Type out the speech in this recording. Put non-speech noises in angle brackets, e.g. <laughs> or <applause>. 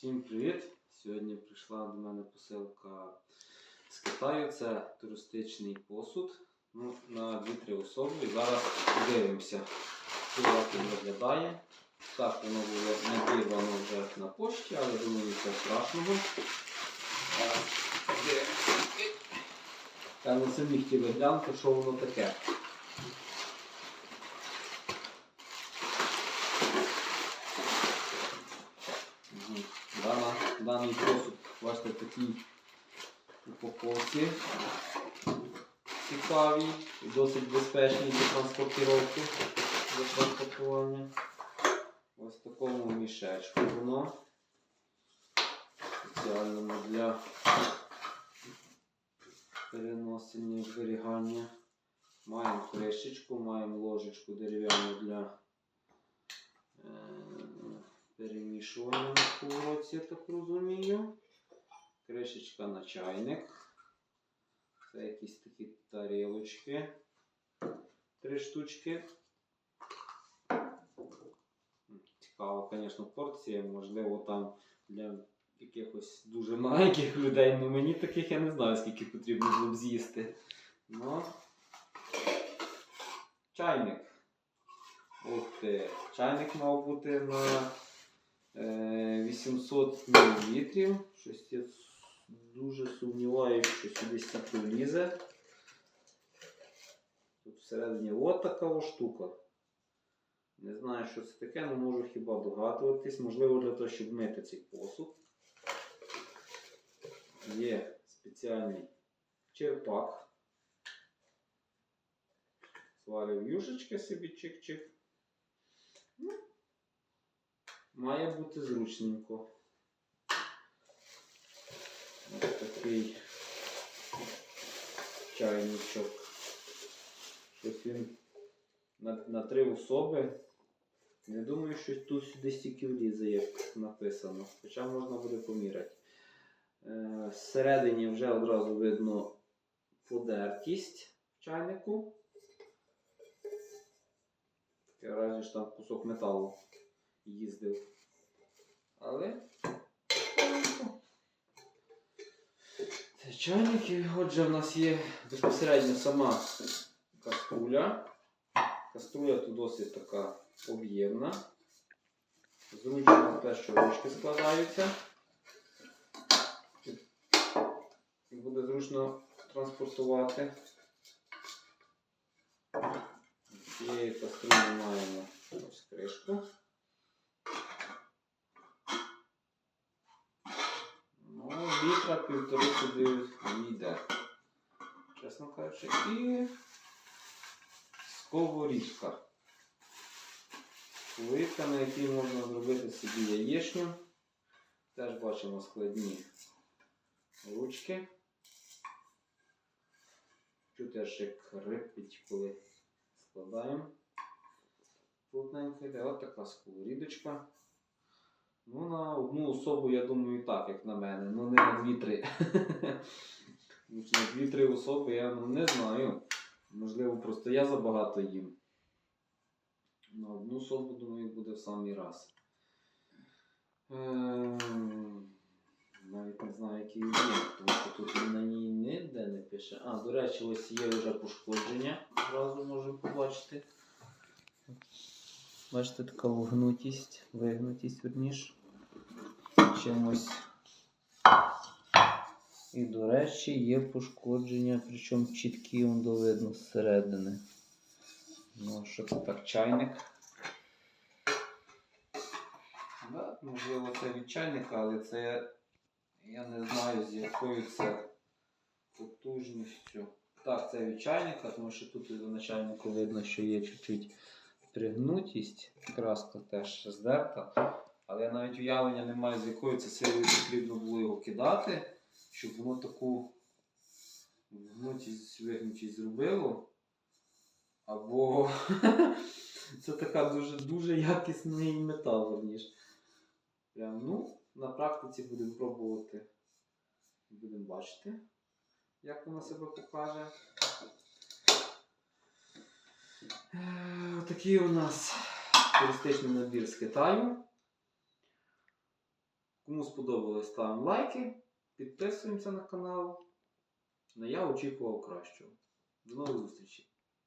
Всім привіт! Сьогодні прийшла до мене посилка з Китаю. Це туристичний посуд ну, на 2-3 особи. Зараз подивимося, як він виглядає. Так, воно було надірвано вже на пошті, але думаю, нічого страшного. Я на самі хотіли глянути, що воно таке. Даний посуд, бачите, такий упаковці цікаві і досить безпечні для транспортировки, для транспортування. Ось в такому мішечку воно. Спеціальному для переносення і зберігання. Маємо кришечку, маємо ложечку дерев'яну для перемішування на сковородці, я так розумію. Кришечка на чайник. Це якісь такі тарілочки. Три штучки. Цікаво, звісно, порція. Можливо, там для якихось дуже маленьких людей. Ну мені таких я не знаю, скільки потрібно було б з'їсти. Ну. Чайник. Ух ти. Чайник мав бути на 800 мл. Щось я дуже сумніваюся, що сюди стільки влізе. Тут всередині от така штука. Не знаю, що це таке, але можу хіба догадуватись. Можливо, для того, щоб мити цей посуд. Є спеціальний черпак. Сварив юшечки собі чик-чик. Має бути зручненько. Ось такий чайничок. Щось він на, на три особи. Не думаю, що тут сюди стільки влізе, як написано. Хоча можна буде поміряти. Е, Всередині вже одразу видно подертість в чайнику. Таке разі ж там кусок металу їздив. Але це чайник, отже, в нас є безпосередньо сама каструля. Каструля тут досить така об'ємна. Зручно те, що ручки складаються. Буде зручно транспортувати. Цієї каструлі маємо ось кришку. Ну, літра півтори сюди йде. Чесно кажучи, і сковорідка. Сковорідка, на якій можна зробити собі яєчню. Теж бачимо складні ручки. Чути аж як рипить, коли складаємо. Плотненько йде. От така сковорідочка. Ну, на одну особу, я думаю, так, як на мене. Ну, не на дві-три. Що <laughs> на дві-три особи я ну, не знаю. Можливо, просто я забагато їм. На одну особу, думаю, буде в самий раз. Ем, Навіть не знаю, який він тому що тут він на ній ніде не пише. А, до речі, ось є вже пошкодження. Зразу можемо побачити. Бачите, така вогнутість, вигнутість верніше. Чимось. І, до речі, є пошкодження, причому чіткі видно зсередини. Ну, що це так, чайник. Да, можливо, це від чайника, але це я не знаю з якою це потужністю. Так, це від чайника, тому що тут на чайнику видно, що є чуть-чуть пригнутість. Краска теж здерта. Але я навіть уявлення не маю, з якою це силою потрібно було його кидати, щоб воно таку гнутість, вигнутість зробило. Або <laughs> це така дуже дуже якісний метал, верніше. Прям, ну, на практиці будемо пробувати. Будемо бачити, як вона себе покаже. Такий у нас туристичний набір з Китаю. Кому сподобалось, ставимо лайки, підписуємося на канал. Ну, я очікував кращого. До нових зустрічей!